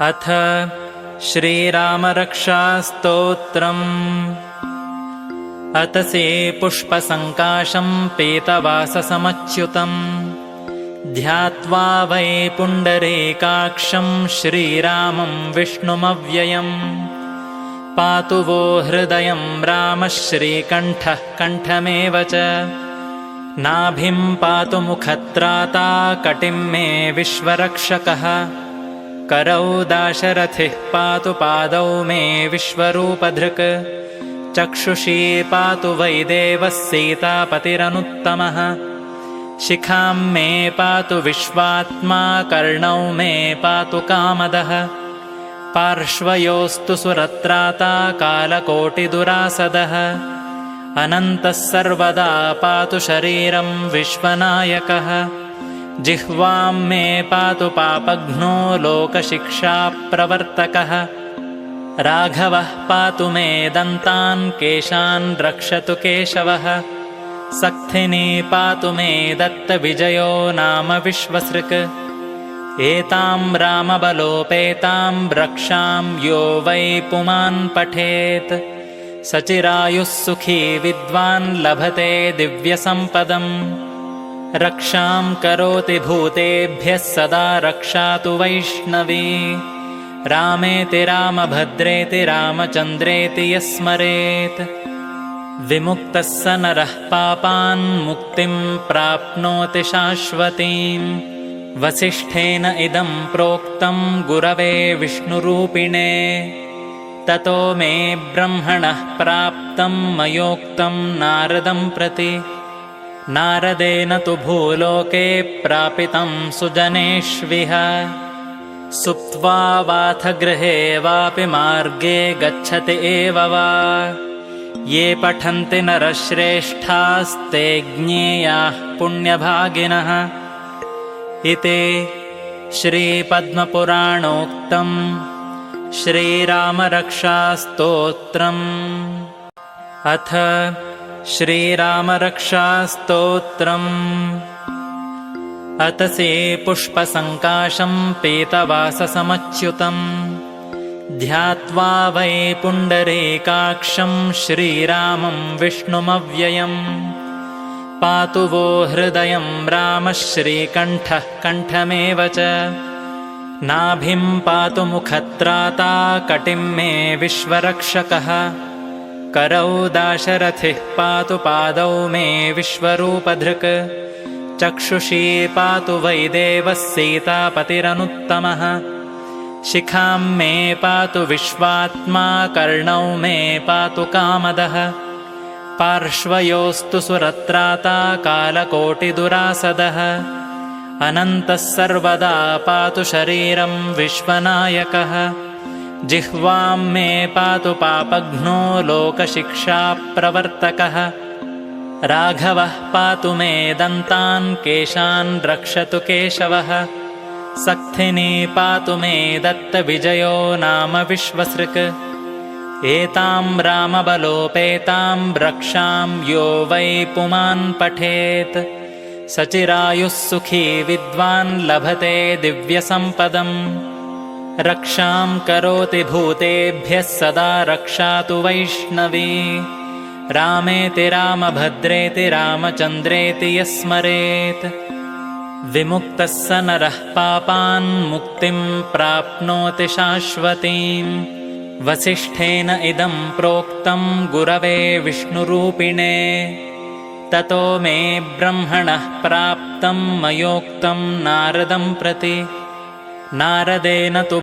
अथ श्रीरामरक्षास्तोत्रम्। अतसे पुष्पसङ्काशं पीतवाससमच्युतम्। ध्यात्वा वै पुण्डरीकाक्षं श्रीरामं विष्णुमव्ययम्। पातु वो हृदयं रामः श्रीकण्ठः कण्ठमेव च। नाभिं पातु मुखत्राता कटिं मे विश्वरक्षकः करौ दाशरथिः पातु पादौ मे विश्वरूपधृक्। चक्षुषी पातु वै देवः सीतापतिरनुत्तमः। शिखां मे पातु विश्वात्मा कर्णौ मे पातु कामदः। पार्श्वयोस्तु सुरत्राता कालकोटिदुरासदः। अनन्तः सर्वदा पातु शरीरं विश्वनायकः जिह्वां मे पातु पापघ्नो लोकशिक्षाप्रवर्तकः राघवः पातु मे दन्तान् केशान् रक्षतु केशवः। सक्थिनी पातु मे दत्तविजयो नाम विश्वसृक्। एतां रामबलोपेतां रक्षां यो वै पुमान् पठेत्। सचिरायुः सुखी विद्वान् लभते दिव्यसम्पदम् रक्षां करोति भूतेभ्यः सदा रक्षातु वैष्णवी। रामेति रामभद्रेति रामचन्द्रेति यस्मरेत्। विमुक्तः स नरः पापान् मुक्तिं प्राप्नोति शाश्वतीम्। वसिष्ठेन इदं प्रोक्तं गुरवे विष्णुरूपिणे। ततो मे ब्रह्मणः प्राप्तं मयोक्तं नारदं प्रति नारदेन तु भूलोके प्रापितं सुजनेष्विह। सुप्त्वा वाथ गृहे वापि मार्गे गच्छति एव वा। ये पठन्ति नरश्रेष्ठास्ते ज्ञेयाः पुण्यभागिनः। इति श्रीपद्मपुराणोक्तम् श्रीरामरक्षास्तोत्रम्। अथ श्रीरामरक्षास्तोत्रम्। अतसे पुष्पसङ्काशं पीतवाससमच्युतम्। ध्यात्वा वै पुण्डरीकाक्षं श्रीरामं विष्णुमव्ययम्। पातु वो हृदयं रामः श्रीकण्ठः कण्ठमेव च। नाभिं पातु मुखत्राता कटिं मे विश्वरक्षकः करौ दाशरथिः पातु पादौ मे विश्वरूपधृक्। चक्षुषी पातु वै देवः सीतापतिरनुत्तमः। शिखां मे पातु विश्वात्मा कर्णौ मे पातु कामदः। पार्श्वयोस्तु सुरत्राता कालकोटिदुरासदः। अनन्तः सर्वदा पातु शरीरं विश्वनायकः जिह्वां मे पातु पापघ्नो लोकशिक्षाप्रवर्तकः राघवः पातु मे दन्तान् केशान् रक्षतु केशवः। सक्थिनी पातु मे दत्तविजयो नाम विश्वसृक्। एतां रामबलोपेतां रक्षां यो वै पुमान् पठेत्। सचिरायुः सुखी विद्वान् लभते दिव्यसम्पदम् रक्षां करोति भूतेभ्यः सदा रक्षातु वैष्णवी। रामेति रामभद्रेति रामचन्द्रेति यस्मरेत्। विमुक्तः स नरः पापान् मुक्तिं प्राप्नोति शाश्वतीम् वसिष्ठेन इदं प्रोक्तं गुरवे विष्णुरूपिणे। ततो मे ब्रह्मणः प्राप्तं मयोक्तं नारदं प्रति। नारदेन तु